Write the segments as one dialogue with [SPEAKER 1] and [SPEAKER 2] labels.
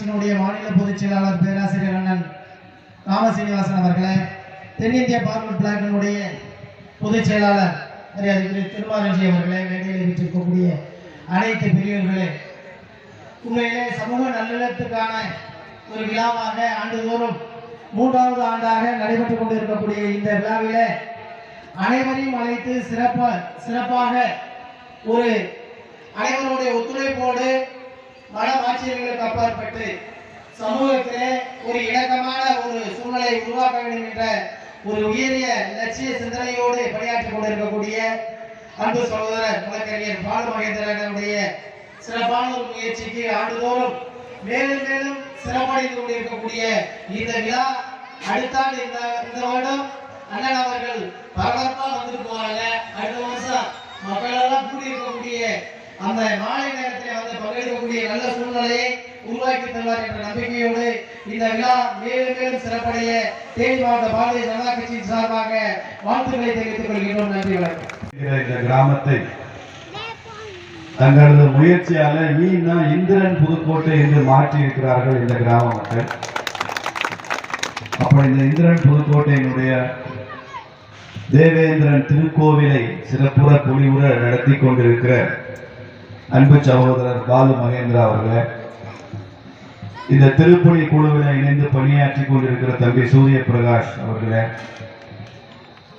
[SPEAKER 1] கட்சியினுடைய மாநில பொதுச் செயலாளர் பேராசிரியர் அண்ணன் ராமசீனிவாசன் அவர்களே தென்னிந்திய பார்வர்ட் பிளாக்கினுடைய பொதுச் செயலாளர் மரியாதைக்குரிய திருமாரஞ்சி அவர்களே மேடையில் வீட்டிருக்கக்கூடிய அனைத்து பெரியவர்களே உண்மையிலே சமூக நல்லிணத்துக்கான ஒரு விழாவாக ஆண்டுதோறும் மூன்றாவது ஆண்டாக நடைபெற்றுக் கொண்டிருக்கக்கூடிய இந்த விழாவிலே அனைவரையும் அழைத்து சிறப்பாக சிறப்பாக ஒரு அனைவருடைய ஒத்துழைப்போடு மன ஆட்சியர்களுக்கு அப்பாற்பட்டு சமூகத்திலே ஒரு இணக்கமான ஒரு சூழ்நிலை உருவாக்க வேண்டும் என்ற ஒரு உயரிய லட்சிய சிந்தனையோடு பணியாற்றிக் கொண்டிருக்கக்கூடிய அன்பு சகோதரர் வழக்கறிஞர் பாலு மகேந்திரனுடைய சிறப்பான ஒரு முயற்சிக்கு ஆண்டுதோறும் மேலும் மேலும் சிறப்படைந்து கொண்டிருக்கக்கூடிய இந்த விழா அடுத்த ஆண்டு இந்த இந்த வருடம் அண்ணன் அவர்கள் பரபரப்பா வந்துட்டு அடுத்த வருஷம் மக்கள் எல்லாம் கூடி இருக்கக்கூடிய அந்த மாலை நேரத்தில் வந்து பங்கெடுக்கக்கூடிய நல்ல சூழ்நிலையை உருவாக்கி தருவார் என்ற நம்பிக்கையோடு இந்த விழா மேலும் மேலும் சிறப்படைய தேனி மாவட்ட பாரதிய ஜனதா கட்சியின் சார்பாக வாழ்த்துக்களை தெரிவித்துக் கொள்கின்றோம். நன்றி வணக்கம்.
[SPEAKER 2] இந்த கிராமத்தை தங்களது முயற்சியால நீனா இந்திரன் புதுக்கோட்டை என்று மாற்றி இருக்கிறார்கள் இந்த கிராம மக்கள். அப்ப இந்த இந்திரன் புதுக்கோட்டையினுடைய தேவேந்திரன் திருக்கோவிலை சிறப்புற பொலிவுற நடத்தி கொண்டிருக்கிற அன்பு சகோதரர் பாலு மகேந்திரா அவர்களே இந்த திருப்பணி குழுவில் இணைந்து பணியாற்றி கொண்டிருக்கிற தம்பி சூரிய பிரகாஷ் அவர்களே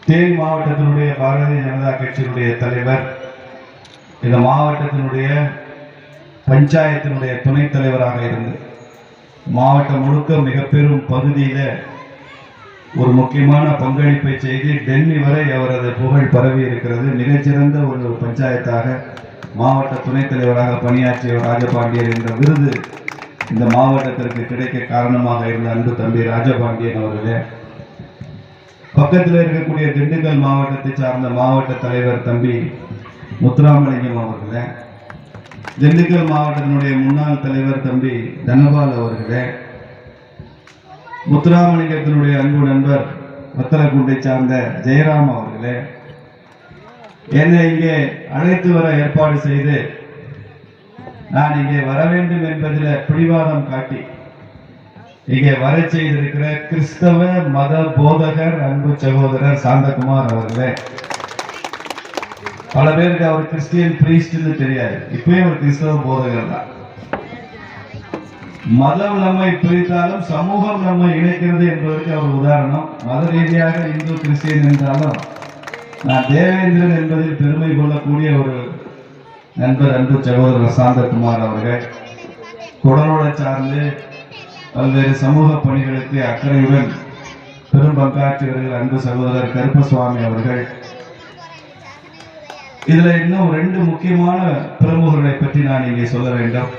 [SPEAKER 2] தேனி மாவட்டத்தினுடைய பாரதிய ஜனதா கட்சியினுடைய தலைவர் இந்த மாவட்டத்தினுடைய பஞ்சாயத்தினுடைய துணைத் தலைவராக இருந்து மாவட்டம் முழுக்க மிக பெரும் பகுதியில் ஒரு முக்கியமான பங்களிப்பை செய்து டெல்லி வரை அவரது புகழ் பரவி இருக்கிறது. மிகச்சிறந்த ஒரு பஞ்சாயத்தாக மாவட்ட துணைத் தலைவராக பணியாற்றிய ராஜபாண்டியர் என்ற விருது இந்த மாவட்டத்திற்கு கிடைக்க காரணமாக இருந்த அன்பு தம்பி ராஜபாண்டியன் அவர்களே. பக்கத்தில் இருக்கக்கூடிய திண்டுக்கல் மாவட்டத்தை சார்ந்த மாவட்ட தலைவர் தம்பி முத்துராமலிங்கம் அவர்களே. திண்டுக்கல் மாவட்டத்தினுடைய முன்னாள் தலைவர் தம்பி தனபால் அவர்களே. முத்துராமலிங்கத்தினுடைய அன்பு நண்பர் வத்தலக்குண்டை சார்ந்த ஜெயராம் அவர்களே. என்னை இங்கே அழைத்து வர ஏற்பாடு செய்து நான் இங்கே வர வேண்டும் என்பதில் பிடிவாதம் காட்டி இங்கே வர செய்திருக்கிற கிறிஸ்தவ மத போதகர் அன்பு சகோதரர் சாந்தகுமார் அவர்களே. பல பேருக்கு அவர் கிறிஸ்டியன் பிரீஸ்ட்னு தெரியாது. இப்பயும் ஒரு கிறிஸ்தவ போதகர் தான். மதம் நம்மை பிரித்தாலும் சமூகம் நம்மை இணைக்கிறது என்பதற்கு அவர் உதாரணம். மத ரீதியாக இந்து கிறிஸ்டியன் என்றாலும் நான் தேவேந்திரன் என்பதில் பெருமை கொள்ளக்கூடிய ஒரு நண்பர் அன்பு சகோதரர் சாந்தகுமார் அவர்கள் குடலோட சார்ந்து பல்வேறு சமூக பணிகளுக்கு அக்கறையுடன் பெரும் பங்காற்றியவர்கள் அன்பு சகோதரர் கருப்பசுவாமி அவர்கள். இதுல இன்னும் ரெண்டு முக்கியமான பிரமுகர்களை பற்றி நான் இங்கே சொல்ல வேண்டும்.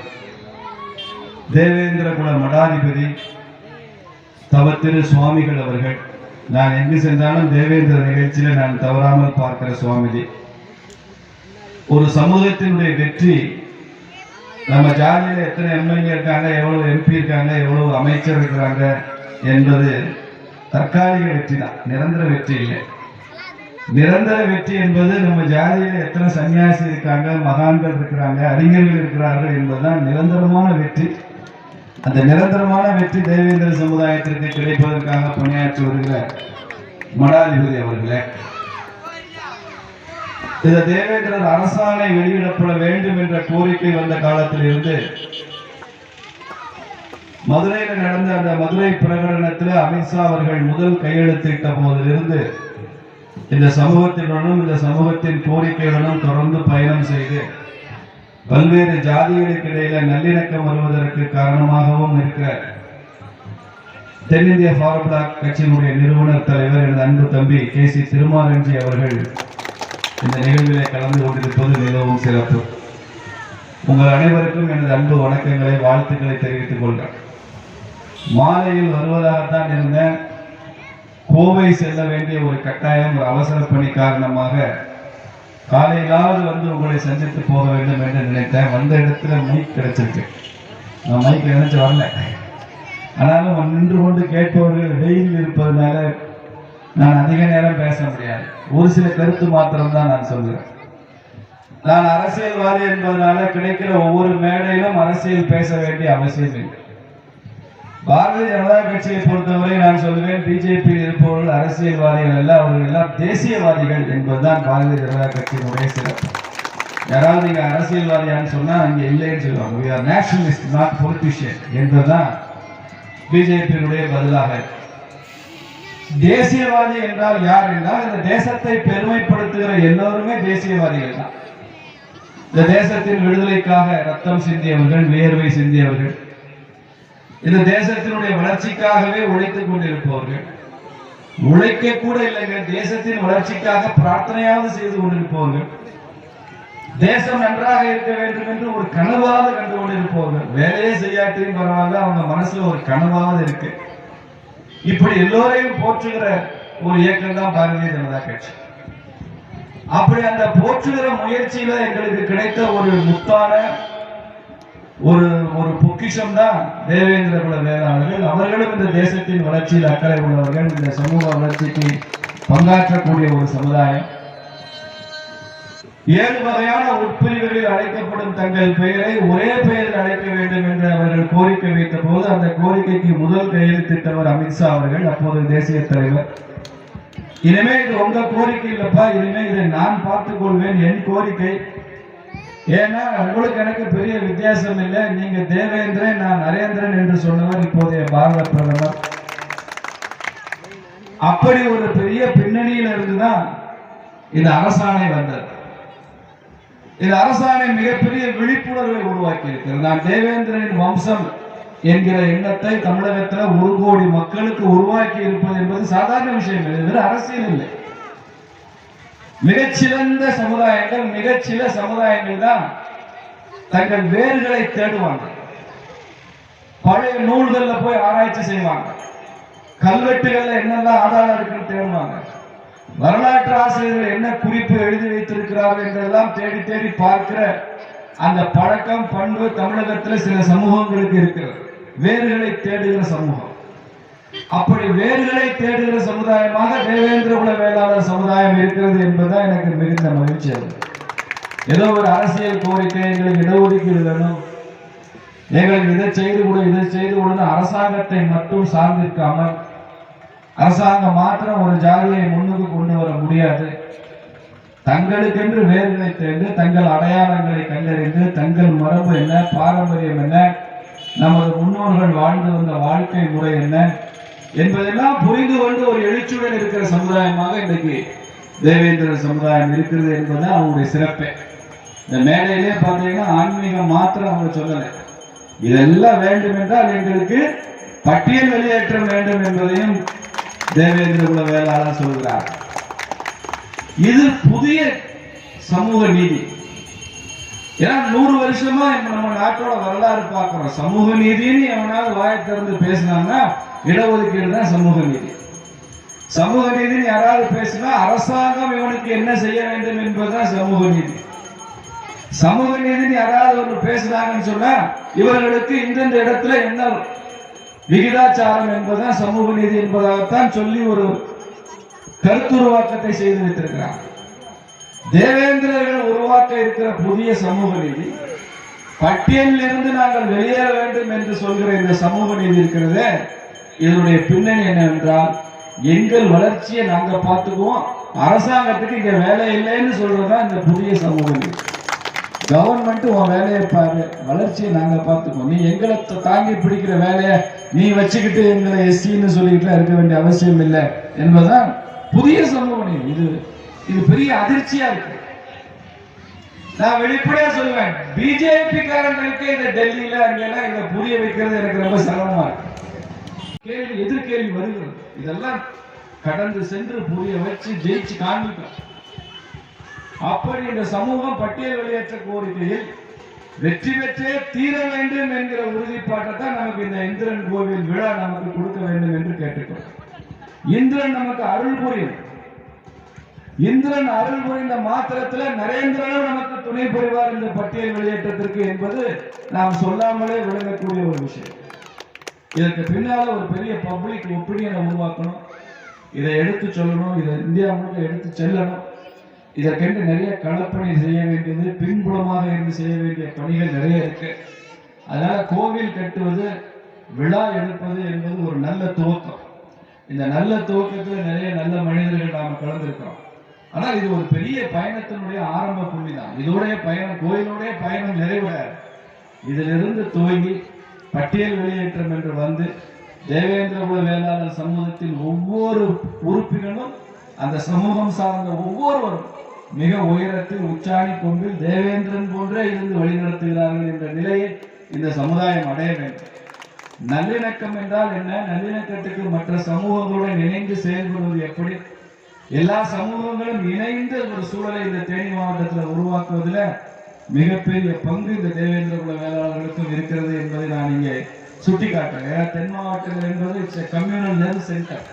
[SPEAKER 2] தேவேந்திர குல மடாதிபதி தவத்திரு சுவாமிகள் அவர்கள் நான் எங்கு சென்றாலும் தேவேந்திர நிகழ்ச்சியில நான் தவறாமல் பார்க்கிற சுவாமிஜி. ஒரு சமூகத்தினுடைய வெற்றி நம்ம ஜாதியில எத்தனை எம்எல்ஏ இருக்காங்க எவ்வளவு எம்பி இருக்காங்க எவ்வளவு அமைச்சர் இருக்கிறாங்க என்பது தற்காலிக வெற்றி தான். நிரந்தர வெற்றி இல்லை. நிரந்தர வெற்றி என்பது நம்ம ஜாதியில எத்தனை சன்னியாசி இருக்காங்க மகான்கள் இருக்கிறாங்க அறிஞர்கள் இருக்கிறார்கள் என்பதுதான் நிரந்தரமான வெற்றி. அந்த நிரந்தரமான வெற்றி தேவேந்திர சமுதாயத்திற்கு கிடைப்பதற்காக பணியாற்றி வருகிற மடாதிபதி அவர்களே இந்த தேவேந்திரர் அரசாணை வெளியிடப்பட வேண்டும் என்ற கோரிக்கை வந்த காலத்தில் இருந்து மதுரையில் நடந்த அந்த மதுரை பிரகடனத்தில் அமித்ஷா அவர்கள் முதல் கையெழுத்திட்ட போதிலிருந்து இந்த சமூகத்தினுடனும் இந்த சமூகத்தின் கோரிக்கையுடனும் தொடர்ந்து பயணம் செய்து பல்வேறு ஜாதிகளுக்கு இடையில நல்லிணக்கம் வருவதற்கு காரணமாகவும் இருக்கிற தென்னிந்திய ஃபார் பிளாக் கட்சியினுடைய நிறுவனர் தலைவர் எனது அன்பு தம்பி கே சி திருமாரஞ்சி அவர்கள் இந்த நிகழ்விலே கலந்து கொண்டிருப்பது மிகவும் சிறப்பு. உங்கள் அனைவருக்கும் எனது அன்பு வணக்கங்களை வாழ்த்துக்களை தெரிவித்துக் கொள்கிறேன். மாலையில் வருவதாகத்தான் இருந்தேன். கோவை செல்ல வேண்டிய ஒரு கட்டாயம் ஒரு அவசர பணி காரணமாக காலையிலாவது வந்து உங்களை சந்தித்து போக வேண்டும் என்று நினைத்தேன். வந்த இடத்துல மைக் கிடைச்சிருக்கு. நான் மைக் நினைச்சு வரல. ஆனாலும் நின்று கொண்டு கேட்பவர்கள் வெயில் இருப்பதனால நான் அதிக நேரம் பேச முடியாது. ஒரு சில கருத்து மாத்திரம் தான் நான் சொல்கிறேன் நான் அரசியல்வாதி என்பதனால கிடைக்கிற ஒவ்வொரு மேடையிலும் அரசியல் பேச வேண்டிய அவசியம் இல்லை. பாரதிய ஜனதா கட்சியை பொறுத்தவரை நான் சொல்லுவேன் பிஜேபி இருப்பவர்கள் அரசியல்வாதிகள் அல்ல அவர்கள் எல்லாம் தேசியவாதிகள் என்பதுதான் பாரதிய ஜனதா கட்சியினுடைய சிறப்பு. யாராவது நீங்க அரசியல்வாதியான்னு சொன்னா அங்க இல்லைன்னு சொல்லுவாங்க. We are nationalist not politician என்பதுதான் பிஜேபியினுடைய பதிலாக தேசியவாதி என்றால் யார் என்றால் இந்த தேசத்தை பெருமைப்படுத்துகிற எல்லோருமே தேசியவாதிகள் தான். இந்த தேசத்தின் விடுதலைக்காக ரத்தம் சிந்தியவர்கள் வியர்வை சிந்தியவர்கள் இந்த தேசத்தினுடைய வளர்ச்சிக்காகவே உழைத்துக் கொண்டிருப்பவர்கள். உழைக்க கூட இல்லைங்க தேசத்தின் வளர்ச்சிக்காக பிரார்த்தனையாவது செய்து கொண்டிருப்பவர்கள். தேசம் நன்றாக இருக்க வேண்டும் என்று ஒரு கனவாவது கண்டு கொண்டிருப்பவர்கள். வேலையே செய்யாட்டியும் பரவாயில்ல அவங்க மனசுல ஒரு கனவாவது இருக்கு. இப்படி எல்லோரையும் போற்றுகிற ஒரு இயக்கம் தான் பாரதிய ஜனதா கட்சி. அப்படி அந்த போற்றுகிற முயற்சியில எங்களுக்கு கிடைத்த ஒரு முத்தான ஒரு ஒரு பொக்கிஷம் தான் தேவேந்திர குல வேளாளர்கள். அவர்களும் இந்த தேசத்தின் வளர்ச்சியில் அக்கறை உள்ளவர்கள். இந்த சமூக வளர்ச்சிக்கு பங்காற்றக்கூடிய ஒரு சமுதாயம். ஏழு வகையான உட்பிரிவுகளில் அழைக்கப்படும் தங்கள் பெயரை ஒரே பெயரில் அழைக்க வேண்டும் என்று அவர்கள் கோரிக்கை வைத்த போது அந்த கோரிக்கைக்கு முதல் கையெழுத்திட்டவர் அமித்ஷா அவர்கள் அப்போது தேசிய தலைவர். இனிமே இது உங்க கோரிக்கை இல்லப்பா இனிமே இதை நான் பார்த்துக் கொள்வேன். என் கோரிக்கை ஏன்னா உங்களுக்கு எனக்கு பெரிய வித்தியாசம் இல்லை. நீங்க தேவேந்திரன் நான் நரேந்திரன் என்று சொன்னவர் இப்போதைய பாரத பிரதமர். அப்படி ஒரு பெரிய பின்னணியில இருந்துதான் இந்த அரசாணை வந்தது. இந்த அரசாணை மிகப்பெரிய விழிப்புணர்வை உருவாக்கி இருக்கிறது நான் தேவேந்திரனின் வம்சம் என்கிற எண்ணத்தை தமிழகத்துல ஒரு கோடி மக்களுக்கு உருவாக்கி இருப்பது என்பது சாதாரண விஷயம் இல்லை. இது அரசியல் இல்லை. மிகச்சிறந்த சமுதாயங்கள் மிகச்சில சமுதாயங்கள் தான் தங்கள் வேர்களை தேடுவாங்க. பழைய நூல்கள்ல போய் ஆராய்ச்சி செய்வாங்க. கல்வெட்டுகள்ல என்னெல்லாம் ஆதாரம் இருக்குன்னு தேடுவாங்க. வரலாற்று ஆசிரியர்கள் என்ன குறிப்பு எழுதி வைத்திருக்கிறார்கள் என்றெல்லாம் தேடி தேடி பார்க்கிற அந்த பழக்கம் பண்பு தமிழகத்துல சில சமூகங்களுக்கு இருக்கிறது. வேர்களை தேடுகிற சமூகம். அப்படி வேர்களை தேடுகிற சமுதாயமாக தேவேந்திர குல வேளாளர் சமுதாயம் இருக்கிறது என்பதுதான் எனக்கு மிகுந்த மகிழ்ச்சி ஏதோ ஒரு அரசியல் கோரிக்கை எங்களுக்கு இடஒதுக்கீடு வேணும். எங்களுக்கு இதை செய்து கொடு இதை செய்து கொடுன்னு அரசாங்கத்தை மட்டும் சார்ந்திருக்காமல் அரசாங்கம் மாத்திரம் ஒரு ஜாதியை முன்னுக்கு கொண்டு வர முடியாது. தங்களுக்கென்று வேர்களை தேர்ந்து தங்கள் அடையாளங்களை கண்டறிந்து தங்கள் மரபு என்ன பாரம்பரியம் என்ன நமது முன்னோர்கள் வாழ்ந்து வந்த வாழ்க்கை முறை என்ன என்பதெல்லாம் புரிந்து கொண்டு ஒரு எழுச்சியுடன் இருக்கிற சமுதாயமாக இன்றைக்கு தேவேந்திர சமுதாயம் இருக்கிறது என்பது அவங்களுடைய சிறப்பே. இந்த மேடையிலே பார்த்தீங்கன்னா ஆன்மீகம் மாத்திரம் அவங்க சொல்லலை. இதெல்லாம் வேண்டும் என்றால் எங்களுக்கு பட்டியல் வெளியேற்றம் வேண்டும் என்பதையும் தேவேந்திர குல வேளாளர் சொல்கிறார். இது புதிய சமூக நீதி. ஏன்னா நூறு வருஷமா இப்ப நம்ம நாட்டோட வரலாறு பார்க்கிறோம். சமூக நீதினு எவனாவது வாயை திறந்து பேசினான்னா இடஒதுக்கீடு தான் சமூக நீதி. சமூக நீதின்னு யாராவது பேசினா அரசாங்கம் இவனுக்கு என்ன செய்ய வேண்டும் என்பதுதான் சமூக நீதி. சமூக நீதின்னு யாராவது ஒன்று பேசுனாங்கன்னு சொன்னா இவர்களுக்கு இந்தந்த இடத்துல என்ன விகிதாச்சாரம் என்பதுதான் சமூக நீதி என்பதாகத்தான் சொல்லி ஒரு கருத்துருவாக்கத்தை செய்து வைத்திருக்கிறாங்க. தேவேந்திரர்கள் உருவாக்க இருக்கிற புதிய சமூக நீதி பட்டியலிருந்து நாங்கள் வெளியேற வேண்டும் என்று சொல்கிற இந்த சமூக நீதி இருக்கிறதே இதனுடைய பின்னணி என்னவென்றால் எங்கள் வளர்ச்சியை நாங்க பார்த்துக்குவோம் அரசாங்கத்துக்கு இங்க வேலை இல்லைன்னு சொல்றதுதான் இந்த புதிய சமூக நீதி. கவர்மெண்ட் உன் வேலையை பாரு வளர்ச்சியை நாங்க பார்த்துக்குவோம். நீ எங்களை தாங்கி பிடிக்கிற வேலையை நீ வச்சுக்கிட்டு எங்களை எஸ்சின்னு சொல்லிக்கிட்டு இருக்க வேண்டிய அவசியம் இல்லை என்பதுதான் புதிய சமூக நீதி. இது இது பெரிய அதிர்ச்சியா இருக்கு. நான் வெளிப்படையா சொல்லுவேன் பிஜேபி காரங்களுக்கு இந்த டெல்லியில அங்கெல்லாம் இதை புரிய வைக்கிறது எனக்கு ரொம்ப சிரமமா இருக்கு. கேள்வி எதிர்கேள்வி வருகிறது. இதெல்லாம் கடந்து சென்று புரிய வச்சு ஜெயிச்சு காண்பிக்கும் அப்படி இந்த சமூகம் பட்டியல் வெளியேற்ற கோரிக்கையில் வெற்றி பெற்றே தீர வேண்டும் என்கிற உறுதிப்பாட்டை தான் நமக்கு இந்த இந்திரன் கோவில் விழா நமக்கு கொடுக்க வேண்டும் என்று கேட்டுக்கிறோம் இந்திரன் நமக்கு அருள் புரியும். இந்திரன் அருள் புரிந்த மாத்திரத்துல நரேந்திரனும் நமக்கு துணை புரிவார் இந்த பட்டியல் வெளியேற்றத்திற்கு என்பது நாம் சொல்லாமலே விளங்கக்கூடிய ஒரு விஷயம். இதற்கு பின்னால ஒரு பெரிய பப்ளிக் ஒப்பீனியனை உருவாக்கணும். இதை எடுத்து சொல்லணும். இதை இந்தியா முழுக்க எடுத்து செல்லணும். இதற்கென்று நிறைய களப்பணி செய்ய வேண்டியது பின்புலமாக இருந்து செய்ய வேண்டிய பணிகள் நிறைய இருக்கு. அதனால கோவில் கட்டுவது விழா எடுப்பது என்பது ஒரு நல்ல துவக்கம். இந்த நல்ல துவக்கத்தில் நிறைய நல்ல மனிதர்கள் நாம் கலந்திருக்கிறோம். ஆனால் இது ஒரு பெரிய பயணத்தினுடைய ஆரம்ப புள்ளி தான் இதோடைய பயணம் கோயிலுடைய பயணம் நிறைவடையாது இதிலிருந்து துவங்கி பட்டியல் வெளியேற்றம் என்று வந்து தேவேந்திரகுல வேளாளர் சமூகத்தின் ஒவ்வொரு உறுப்பினரும் அந்த சமூகம் சார்ந்த ஒவ்வொருவரும் மிக உயரத்தில் உச்சாணி கொம்பில் தேவேந்திரன் போன்றே இருந்து வழிநடத்துகிறார்கள் என்ற நிலையை இந்த சமுதாயம் அடைய வேண்டும். நல்லிணக்கம் என்றால் என்ன? நல்லிணக்கத்துக்கு மற்ற சமூகங்களுடன் இணைந்து செயல்படுவது எப்படி? எல்லா சமூகங்களும் இணைந்து ஒரு சூழலை இந்த தேனி மாவட்டத்தில் உருவாக்குவதில் மிகப்பெரிய பங்கு இந்த தேவேந்திர குல வேளாளர்களுக்கும் இருக்கிறது என்பதை நான் இங்கே சுட்டிக்காட்டுறேன். தென் மாவட்டங்கள் என்பது இட்ஸ் கம்யூனல் நெல் சென்டர்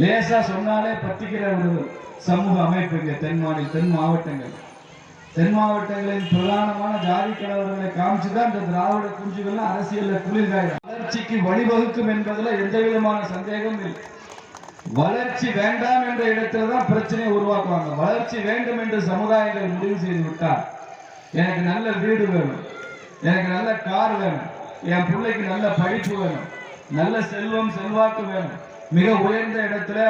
[SPEAKER 2] லேசா சொன்னாலே பத்திக்கிற ஒரு சமூக அமைப்பு இங்கே தென் மாநில தென் மாவட்டங்கள். தென் மாவட்டங்களின் பிரதானமான ஜாதி கலவரங்களை காமிச்சுதான் இந்த திராவிட குஞ்சுகள்லாம் அரசியல்ல குளிர்காயம். வளர்ச்சிக்கு வழிவகுக்கும் என்பதுல எந்த விதமான சந்தேகமும் இல்லை. வளர்ச்சி வேண்டாம் என்ற இடத்துல தான் பிரச்சனையை உருவாக்குவாங்க. வளர்ச்சி வேண்டும் என்று சமுதாயங்கள் முடிவு செய்து விட்டார் எனக்கு நல்ல வீடு வேணும் எனக்கு நல்ல கார் வேணும் என் பிள்ளைக்கு நல்ல படிப்பு வேணும் நல்ல செல்வம் செல்வாக்கு வேணும் மிக உயர்ந்த இடத்துல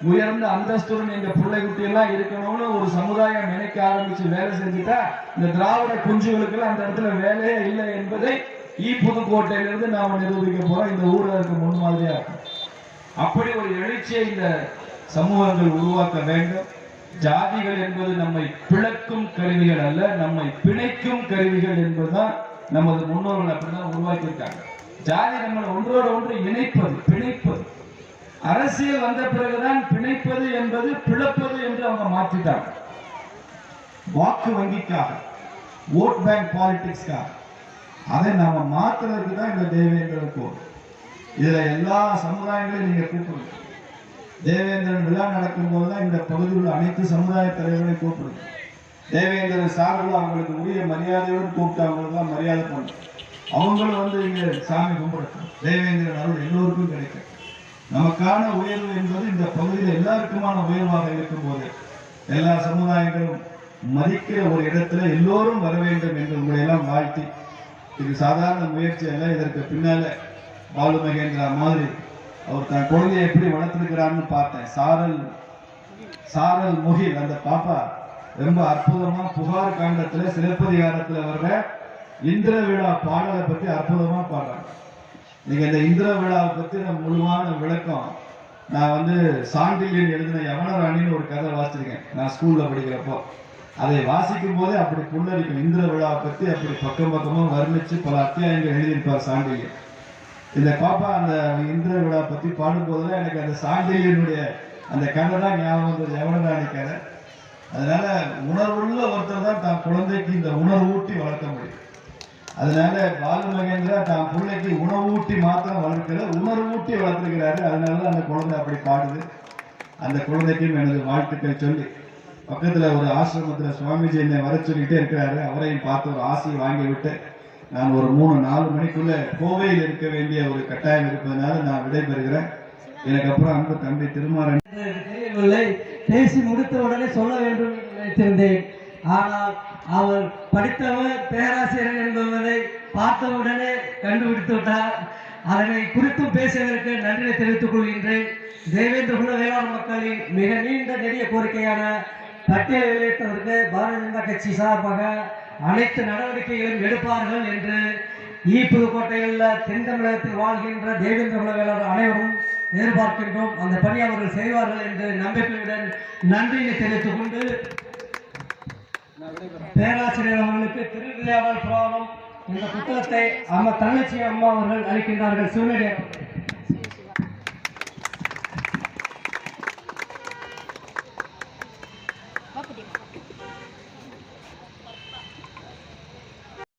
[SPEAKER 2] உயர்ந்த அந்தஸ்துடன் எங்க பிள்ளை குட்டி எல்லாம் இருக்கணும்னு ஒரு சமுதாயம் நினைக்க ஆரம்பிச்சு வேலை செஞ்சுட்டா இந்த திராவிட குஞ்சுகளுக்கு அந்த இடத்துல வேலையே இல்லை என்பதை ஈ புதுக்கோட்டையிலிருந்து நாம நிரூபிக்க போறோம். இந்த ஊரில் இருக்க முன்மாதிரியா இருக்கும். அப்படி ஒரு எழுச்சியை இந்த சமூகங்கள் உருவாக்க வேண்டும். ஜாதிகள் என்பது நம்மை பிளக்கும் கருவிகள் அல்ல நம்மை பிணைக்கும் கருவிகள் என்பதுதான் நமது முன்னோர்கள் அப்படிதான் உருவாக்கியிருக்காங்க. ஜாதி நம்மளை ஒன்றோடு ஒன்று இணைப்பது பிணைப்பது. அரசியல் வந்த பிறகுதான் பிணைப்பது என்பது பிளப்பது என்று அவங்க மாற்றிட்டாங்க. வாக்கு வங்கிக்காக ஓட் பேங்க் பாலிடிக்ஸ்க்காக அதை நாம மாத்துறதுக்கு தான் இந்த தேவேந்திர கோர் இதுல எல்லா சமுதாயங்களையும் நீங்க கூப்பிடுங்க தேவேந்திரன் விழா நடக்கும் போதுதான் இந்த பகுதியில் உள்ள அனைத்து சமுதாய தலைவர்களையும் கூப்பிடுங்க தேவேந்திரன் சார்பில் அவங்களுக்கு உரிய மரியாதையோடு கூப்பிட்டு அவங்களுக்குலாம் மரியாதை பண்ணும் அவங்களும் வந்து இங்கே சாமி கும்பிடட்டும். தேவேந்திரன் அருள் எல்லோருக்கும் கிடைக்கும். நமக்கான உயர்வு என்பது இந்த பகுதியில் எல்லாருக்குமான உயர்வாக இருக்கும் போது எல்லா சமுதாயங்களும் மதிக்கிற ஒரு இடத்துல எல்லோரும் வர வேண்டும் என்று உங்களை எல்லாம் வாழ்த்தி. இது சாதாரண முயற்சி அல்ல இதற்கு பின்னால பாலு மகேந்திரா மாதிரி அவர் தன் குழந்தையை எப்படி வளர்த்துருக்கிறான்னு பார்த்தேன். சாரல் சாரல் முகில் அந்த பாப்பா ரொம்ப அற்புதமா புகார் காண்டத்துல சிலப்பதிகாரத்துல வர்ற இந்திர விழா பாடலை பத்தி அற்புதமா பாடுறாங்க. நீங்க இந்த இந்திர விழாவை பத்தி நான் முழுவான விளக்கம். நான் வந்து சாண்டில்யன் எழுதின யவனராணின்னு ஒரு கதை வாசிச்சிருக்கேன். நான் ஸ்கூல்ல படிக்கிறப்போ. அதை வாசிக்கும் போதே அப்படி புல்லரிக்கும். இந்திர விழாவை பத்தி அப்படி பக்கம் பக்கமா வர்ணிச்சு பல அத்தியாயங்கள் எழுதியிருப்பார் சாண்டில்யன். இந்த பாப்பா அந்த இந்திர விழா பத்தி பாடும்போதுதான் எனக்கு அந்த சாண்டில்யனுடைய அந்த கதை தான் ஞாபகம் வந்தது யவனராணி நினைக்கிறேன் அதனால உணர்வுள்ள ஒருத்தர் தான் தான் குழந்தைக்கு இந்த உணர்வூட்டி வளர்க்க முடியும். அதனால பாலு மகேந்திரா தான் பிள்ளைக்கு உணவூட்டி மாத்திரம் வளர்க்கல உணர்வூட்டி வளர்த்துருக்கிறாரு. அதனால தான் அந்த குழந்தை அப்படி பாடுது. அந்த குழந்தைக்கும் எனது வாழ்த்துக்கள் சொல்லி பக்கத்துல ஒரு ஆசிரமத்துல சுவாமிஜி என்னை வர சொல்லிட்டே இருக்கிறாரு. அவரையும் பார்த்து ஒரு ஆசையை வாங்கி விட்டு நான் ஒரு மூணு நாலு மணிக்குள்ள கோவையில் இருக்க வேண்டிய ஒரு கட்டாயம் இருப்பதனால நான் விடைபெறுகிறேன். எனக்கு அப்புறம் அன்பு தம்பி திருமாறன்.
[SPEAKER 3] தெரியவில்லை பேசி முடித்த உடனே சொல்ல வேண்டும் என்று நினைத்திருந்தேன். ஆனால் அவர் படித்தவர் பேராசிரியர் என்பதை பார்த்தவுடனே கண்டுபிடித்து விட்டார். அதனை குறித்தும் பேசுவதற்கு நன்றியை தெரிவித்துக் கொள்கின்றேன். தேவேந்திர குல வேளாண் மக்களின் மிக நீண்ட நெடிய கோரிக்கையான பட்டியலை வெளியிட்டதற்கு பாரதிய ஜனதா கட்சி சார்பாக அனைத்து நடவடிக்கைகளும் எடுப்பார்கள் என்று ஈ புதுக்கோட்டையில் தென் தமிழகத்தில் வாழ்கின்ற தேவேந்திர குல அனைவரும் எதிர்பார்க்கின்றோம். அந்த பணி அவர்கள் செய்வார்கள் என்று நம்பிக்கையுடன் நன்றியை தெரிவித்துக் கொண்டு பேராசிரியர் அவர்களுக்கு திருவிழாவால் புராணம் இந்த புத்தகத்தை அம்மா தங்கச்சி அம்மா அவர்கள் அளிக்கின்றார்கள். சிவனடி